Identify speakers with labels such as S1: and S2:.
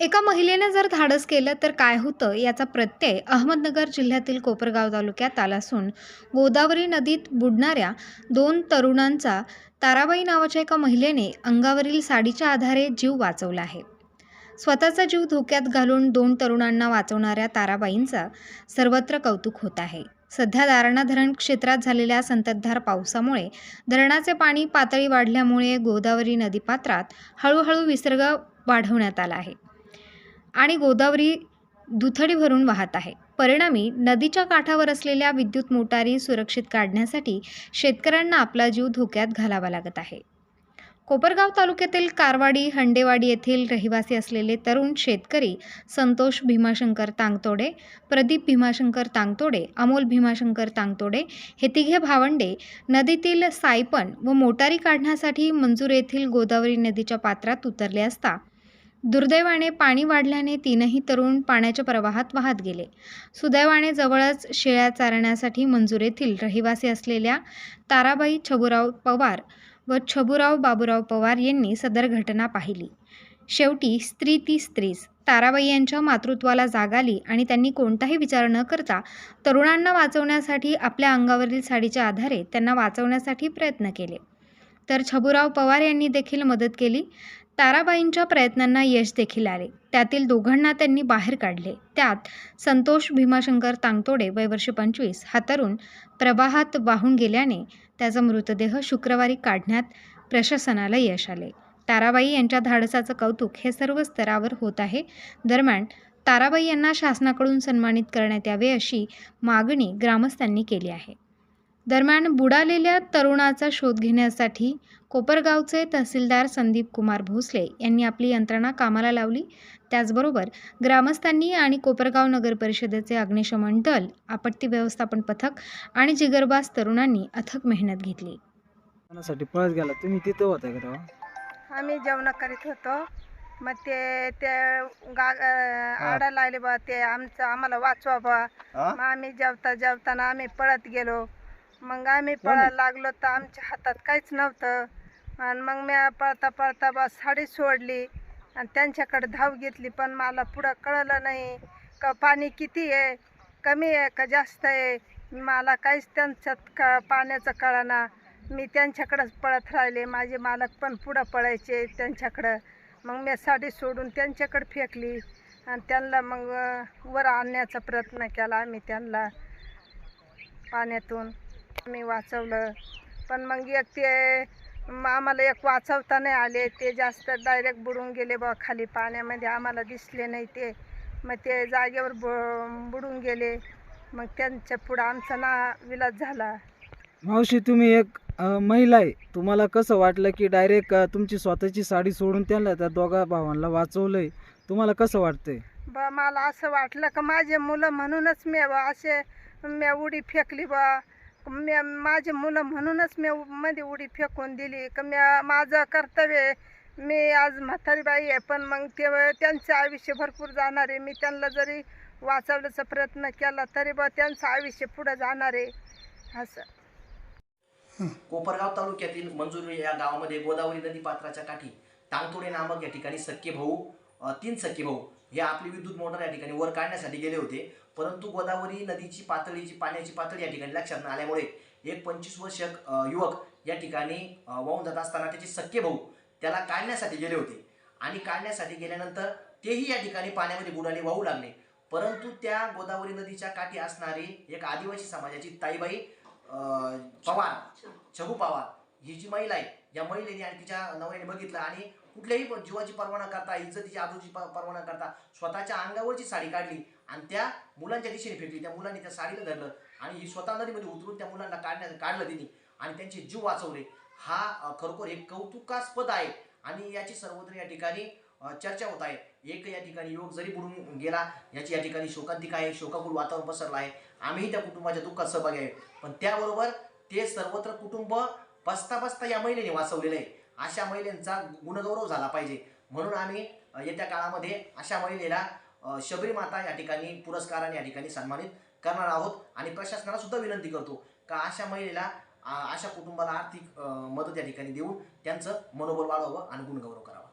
S1: एका महिलेनं जर धाडस केलं तर काय होतं? याचा प्रत्यय अहमदनगर जिल्ह्यातील कोपरगाव तालुक्यात आला असून गोदावरी नदीत बुडणाऱ्या दोन तरुणांचा ताराबाई नावाच्या एका महिलेने अंगावरील साडीच्या आधारे जीव वाचवला आहे. स्वतःचा जीव धोक्यात घालून दोन तरुणांना वाचवणाऱ्या ताराबाईंचा सर्वत्र कौतुक होत आहे. सध्या दारणा धरण क्षेत्रात झालेल्या संततधार पावसामुळे धरणाचे पाणी पातळी वाढल्यामुळे गोदावरी नदीपात्रात हळूहळू विसर्ग वाढवण्यात आला आहे. आणि गोदावरी दुथडी भरून वाहत आहे. परिणामी नदीच्या काठावर असलेल्या विद्युत मोटारी सुरक्षित काढण्यासाठी शेतकऱ्यांना आपला जीव धोक्यात घालावा लागत आहे. कोपरगाव तालुक्यातील कारवाडी हंडेवाडी येथील रहिवासी असलेले तरुण शेतकरी संतोष भीमाशंकर तांगतोडे प्रदीप भीमाशंकर तांगतोडे अमोल भीमाशंकर तांगतोडे हे तिघे भावंडे नदीतील सायपन व मोटारी काढण्यासाठी मंजूर येथील गोदावरी नदीच्या पात्रात उतरले असता दुर्दैवाने पाणी वाढल्याने तीनही तरुण पाण्याच्या प्रवाहात वाहत गेले. सुदैवाने जवळच शेळ्या चारण्यासाठी मंजूर येथील रहिवासी असलेल्या ताराबाई छबुराव पवार व छबुराव बाबुराव पवार यांनी सदर घटना पाहिली. शेवटी स्त्री ती स्त्रीच. ताराबाई यांच्या मातृत्वाला जाग आली आणि त्यांनी कोणताही विचार न करता तरुणांना वाचवण्यासाठी आपल्या अंगावरील साडीच्या आधारे त्यांना वाचवण्यासाठी प्रयत्न केले. तर छबुराव पवार यांनी देखील मदत केली. ताराबाईंच्या प्रयत्नांना यश देखील आले. त्यातील दोघांना त्यांनी बाहेर काढले. त्यात संतोष भीमाशंकर तांगतोडे वयवर्ष पंचवीस. हा तरुण प्रवाहात वाहून गेल्याने त्याचा मृतदेह शुक्रवारी काढण्यात प्रशासनाला यश आले. ताराबाई यांच्या धाडसाचं कौतुक हे सर्व स्तरावर होत आहे. दरम्यान ताराबाई यांना शासनाकडून सन्मानित करण्यात यावे अशी मागणी ग्रामस्थांनी केली आहे. दरम्यान बुडालेल्या तरुणाचा शोध घेण्यासाठी कोपरगावचे तहसीलदार संदीप कुमार भोसले यांनी आपली यंत्रणा कामाला लावली. त्याचबरोबर ग्रामस्थांनी आणि कोपरगाव नगर परिषदेचे अग्निशमन दल आपत्ती व्यवस्थापन पथक आणि जिगरबाज तरुणांनी अथक मेहनत घेतली.
S2: साठी पळत गेला. तुम्ही तिथं होता का तेव्हा?
S3: आम्ही जेवण करीत होतो. मग ते ते गा आडा लागले बा ते आमचं आम्हाला वाचवा बा. आम्ही जेवता जेवताना आम्ही पळत गेलो. मग आम्ही पळायला लागलो तर आमच्या हातात काहीच नव्हतं. आणि मग मी पळता पळता बा साडी सोडली आणि त्यांच्याकडे धाव घेतली पण मला पुढं कळलं नाही का पाणी किती आहे कमी आहे का जास्त आहे? मला काहीच त्यांच्यात क पाण्याचं कळना. मी त्यांच्याकडंच पळत राहिले. माझे मालक पण पुढं पळायचे त्यांच्याकडं. मग मी साडी सोडून त्यांच्याकडे फेकली आणि त्यांना मग वर आणण्याचा प्रयत्न केला आम्ही त्यांना पाण्यातून. मी वाचवलं. पण मग एक ते आम्हाला एक वाचवता नाही आले. ते जास्त डायरेक्ट बुडून गेले बा खाली पाण्यामध्ये. आम्हाला दिसले नाही ते. मग ते जागेवर ब बुडून गेले. मग त्यांच्या पुढं आमचा ना विलास झाला.
S2: मावशी तुम्ही एक अं, महिला आहे. तुम्हाला कसं वाटलं की डायरेक्ट तुमची स्वतःची साडी सोडून त्यांना त्या दोघा भावांना वाचवलंय? तुम्हाला कसं वाटतंय?
S3: बा मला असं वाटलं का माझे मुलं म्हणूनच मी बा असे मी उडी फेकली बा. मी माझे मुलं म्हणूनच मी मध्ये उडी फेकून दिली. का मी माझं कर्तव्य आहे. मी आज म्हातारी बाई आहे पण मग ते त्यांचं आयुष्य भरपूर जाणार आहे. मी त्यांना जरी वाचवण्याचा प्रयत्न केला तरी बा त्यांचं आयुष्य पुढं जाणार आहे. असं.
S4: कोपरगाव तालुक्यातील मंजुरी या गावामध्ये गोदावरी नदी पात्राच्या काठी टांगतोडे नामक या ठिकाणी सक्के भाऊ तीन सख्खे भाऊ हे आपली विद्युत मोटर या ठिकाणी वर काढण्यासाठी गेले होते. परंतु गोदावरी नदीची पातळीची पाण्याची पातळी या ठिकाणी लक्षात न आल्यामुळे एक पंचवीस वर्ष अ, युवक या ठिकाणी वाहून जात असताना त्याचे सख्खे भाऊ त्याला काढण्यासाठी गेले होते. आणि काढण्यासाठी गेल्यानंतर तेही या ठिकाणी पाण्यामध्ये बुडाले वाहू लागले. परंतु त्या गोदावरी नदीच्या काठी असणारी एक आदिवासी समाजाची ताईबाई पवार छगू पवार ही जी महिला आहे या महिलेने आणि तिच्या नवऱ्याने बघितलं आणि कुठल्याही जीवाची पर्वा न करता इज्जतीची आबरूची पर्वा न करता स्वतःच्या अंगावरची साडी काढली आणि त्या मुलांच्या दिशेने फेकली त्या मुलांनी त्या साडीला धरलं आणि ही स्वतः नदीमध्ये उतरून त्या मुलांना काढण्या काढलं तिने आणि त्यांचे जीव वाचवले. हा खरोखर एक कौतुकास्पद आहे आणि याची सर्वत्र या ठिकाणी चर्चा होत आहे. एक या ठिकाणी योग जरी बुडून गेला याची या ठिकाणी शोकांतिका आहे शोकाकुल वातावरण पसरलं आहे. आम्हीही त्या कुटुंबाच्या दुःखात सहभागी आहे. पण त्याबरोबर ते सर्वत्र कुटुंब बसता बसता या महिलेने वाचवलेलं आहे. अशा महिलेंचा गुणगौरव झाला पाहिजे. म्हणून आम्ही येत्या काळामध्ये अशा महिलेला शबरी माता या ठिकाणी पुरस्काराने या ठिकाणी सन्मानित करणार आहोत आणि प्रशासनाला सुद्धा विनंती करतो का अशा महिलेला अशा कुटुंबाला आर्थिक मदत या ठिकाणी देऊन त्यांचं मनोबल वाढवावं आणि गुणगौरव करावा.